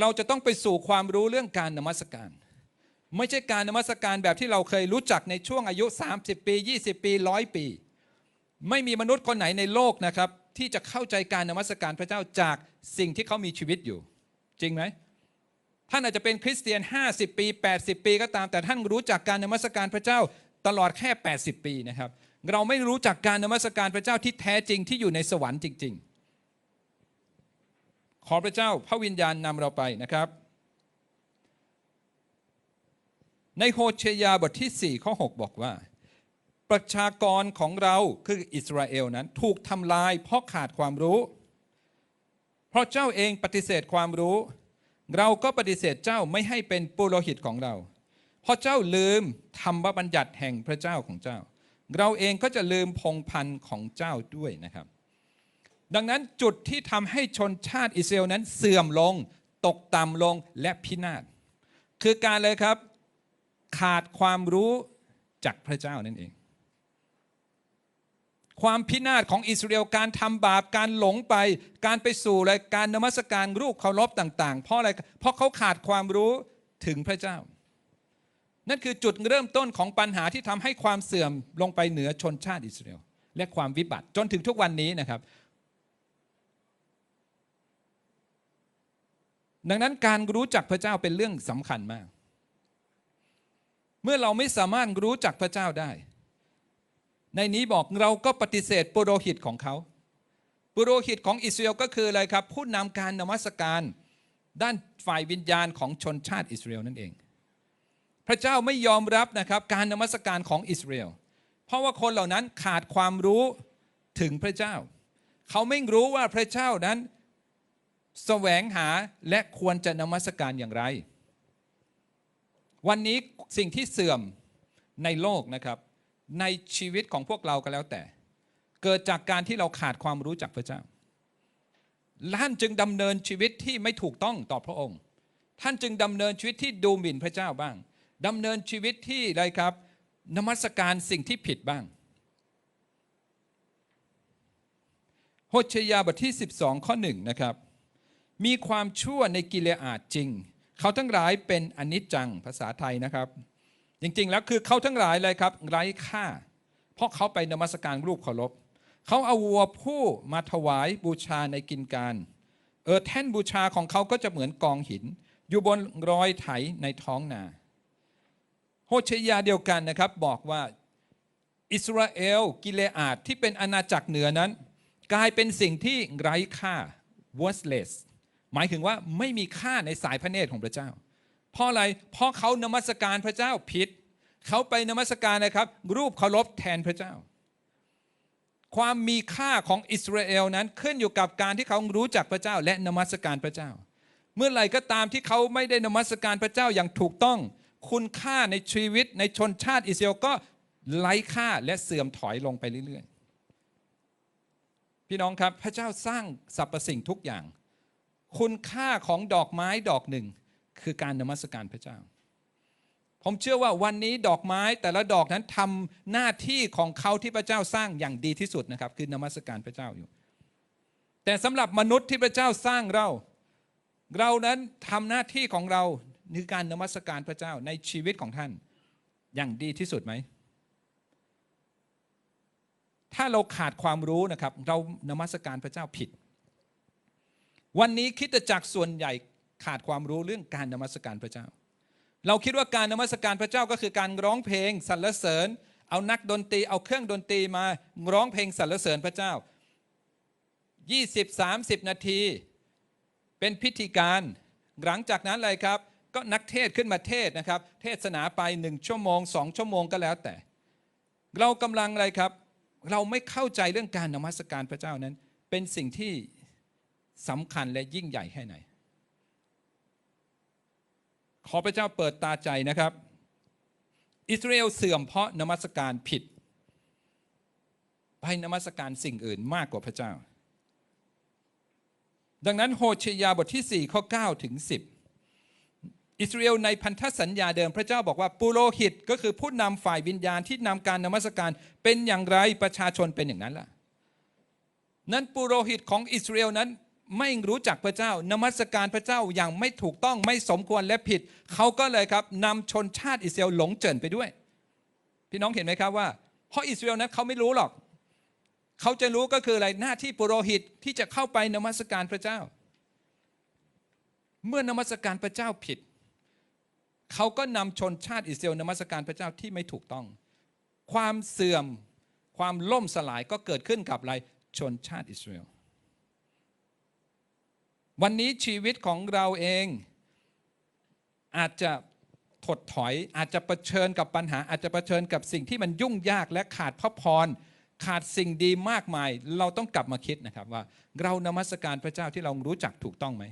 เราจะต้องไปสู่ความรู้เรื่องการนมัสการ ไม่ใช่การนมัสการแบบที่เราเคยรู้จักในช่วงอายุ 30 ปี 20 ปีร้อยปี ไม่มีมนุษย์คนไหนในโลกนะครับ ที่จะเข้าใจการนมัสการพระเจ้าจากสิ่งที่เขามีชีวิตอยู่ จริงไหมท่านอาจจะเป็นคริสเตียน 50 ปี 80 ปีก็ตาม แต่ท่านรู้จักการนมัสการพระเจ้าตลอดแค่ 80 ปีนะครับ เราไม่รู้จักการนมัสการพระเจ้าที่แท้จริงที่อยู่ในสวรรค์จริง ๆ ขอพระเจ้าพระวิญญาณนำเราไปนะครับ ในโฮเชยาบทที่ 4 ข้อ 6 บอกว่า ประชากรของเราคืออิสราเอลนั้นถูกทำลายเพราะขาดความรู้ เพราะเจ้าเองปฏิเสธความรู้ เราก็ปฏิเสธเจ้าไม่ให้เป็นปุโรหิตของเรา เพราะเจ้าลืมธรรมบัญญัติแห่งพระเจ้าของเจ้า เราเองก็จะลืมพงพันธ์ของเจ้าด้วยนะครับ ดังนั้นจุดที่ทำให้ชนชาติอิสราเอลนั้นเสื่อมลง ตกต่ำลงและพินาศคือการเลยครับ ขาดความรู้จากพระเจ้านั่นเอง ความพินาศของอิสราเอลการทำบาปการหลงไป การไปสู่อะไรการนมัสการรูปเคารพต่าง ๆ เพราะอะไรเพราะเขาขาดความรู้ถึงพระเจ้า นั่นคือจุดเริ่มต้นของปัญหาที่ทำให้ความเสื่อมลงไปเหนือชนชาติอิสราเอลและความวิบัติจนถึงทุกวันนี้นะครับ ดังนั้นการรู้จักพระเจ้าเป็นเรื่องสำคัญมาก เมื่อเราไม่สามารถรู้จักพระเจ้าได้ ในนี้บอกเราก็ปฏิเสธปุโรหิตของเขา ปุโรหิตของอิสราเอลก็คืออะไรครับ ผู้นำการนมัสการด้านฝ่ายวิญญาณของชนชาติอิสราเอลนั่นเอง พระเจ้าไม่ยอมรับนะครับการนมัสการของอิสราเอล เพราะว่าคนเหล่านั้นขาดความรู้ถึงพระเจ้า เขาไม่รู้ว่าพระเจ้านั้น แสวงหาและควรจะนมัสการอย่างไร วันนี้สิ่งที่เสื่อมในโลกนะครับ ในชีวิตของพวกเราก็แล้วแต่ เกิดจากการที่เราขาดความรู้จักพระเจ้าท่านจึงดำเนินชีวิตที่ไม่ถูกต้องต่อพระองค์ ท่านจึงดำเนินชีวิตที่ดูหมิ่นพระเจ้าบ้างดำเนินชีวิตที่อะไรครับ นมัสการสิ่งที่ผิดบ้างโฮเชยาบทที่ 12 ข้อหนึ่งนะครับ มีความชั่วในกิเลอาดจริง เขาทั้งหลายเป็นอนิจจังภาษาไทยนะครับ จริงๆ แล้วคือเขาทั้งหลายเลยครับไร้ค่า เพราะเขาไปนมัสการรูปเคารพเขาเอาวัวผู้มาถวายบูชาในกินการ เออแท่นบูชาของเขาก็จะเหมือนกองหิน อยู่บนรอยไถในท้องนาโฮเชยาเดียวกันนะครับบอกว่าอิสราเอลกิเลอาดที่เป็นอาณาจักรเหนือนั้น กลายเป็นสิ่งที่ไร้ค่า worthless หมายถึงว่าไม่มีค่าในสายพระเนตรของพระเจ้า เพราะอะไรเพราะเขานมัสการพระเจ้าผิด เขาไปนมัสการนะครับ รูปเคารพแทนพระเจ้า ความมีค่าของอิสราเอลนั้นขึ้นอยู่กับการที่เขารู้จักพระเจ้า และนมัสการพระเจ้า เมื่อไหร่ก็ตามที่เขาไม่ได้นมัสการพระเจ้าอย่างถูกต้อง คุณค่าในชีวิตในชนชาติอิสราเอลก็ไร้ค่าและเสื่อมถอยลงไปเรื่อยๆพี่น้องครับ พระเจ้าสร้างสรรพสิ่งทุกอย่าง คุณค่าของดอกไม้ดอกหนึ่ง คือการนมัสการพระเจ้า ผมเชื่อว่าวันนี้ดอกไม้แต่ละดอกนั้นทำหน้าที่ของเขาที่พระเจ้าสร้างอย่างดีที่สุดนะครับ คือนมัสการพระเจ้าอยู่ แต่สำหรับมนุษย์ที่พระเจ้าสร้างเรา เรานั้นทำหน้าที่ของเราคือการนมัสการพระเจ้าในชีวิตของท่านอย่างดีที่สุดไหม ถ้าเราขาดความรู้นะครับ เรานมัสการพระเจ้าผิด วันนี้คิดจักส่วนใหญ่ขาดความรู้เรื่องการนมัสการพระเจ้า เราคิดว่าการนมัสการพระเจ้าก็คือการร้องเพลงสรรเสริญ เอานักดนตรีเอาเครื่องดนตรีมาร้องเพลงสรรเสริญพระเจ้า 20-30 นาที เป็นพิธีการ หลังจากนั้นเลยครับ ก็นักเทศขึ้นมาเทศนะครับ เทศนาไปหนึ่งชั่วโมงสองชั่วโมงก็แล้วแต่ เรากำลังอะไรครับ เราไม่เข้าใจเรื่องการนมัสการพระเจ้านั้น เป็นสิ่งที่ สำคัญและยิ่งใหญ่แค่ไหน ขอพระเจ้าเปิดตาใจนะครับ อิสราเอลเสื่อมเพราะนมัสการผิด ไปนมัสการสิ่งอื่นมากกว่าพระเจ้า ดังนั้นโฮเชยาบทที่ 4 ข้อ 9 ถึง 10 อิสราเอลในพันธสัญญาเดิมพระเจ้าบอกว่าปุโรหิตก็คือผู้นำฝ่ายวิญญาณที่นำการนมัสการเป็นอย่างไรประชาชนเป็นอย่างนั้นล่ะนั้นปุโรหิตของอิสราเอลนั้น ไม่รู้จักพระเจ้านมัสการพระเจ้าอย่างไม่ถูกต้องไม่สมควรและผิด เขาก็เลยครับนำชนชาติอิสราเอลหลงเจิญไปด้วย พี่น้องเห็นไหมครับว่า เพราะอิสราเอลนั้นเขาไม่รู้หรอก เขาจะรู้ก็คืออะไรหน้าที่ปุโรหิตที่จะเข้าไปนมัสการพระเจ้า เมื่อนมัสการพระเจ้าผิด เขาก็นำชนชาติอิสราเอลนมัสการพระเจ้าที่ไม่ถูกต้อง ความเสื่อมความล่มสลายก็เกิดขึ้นกับอะไรชนชาติอิสราเอล วันนี้ชีวิตของเราเองอาจจะถดถอยอาจจะะเผชิญกับปัญหา อาจจะะเผชิญกับสิ่งที่มันยุ่งยากและขาดพระพรขาดสิ่งดีมากมาย เราต้องกลับมาคิดนะครับว่า เรานมัสการพระเจ้าที่เรารู้จักถูกต้องไหม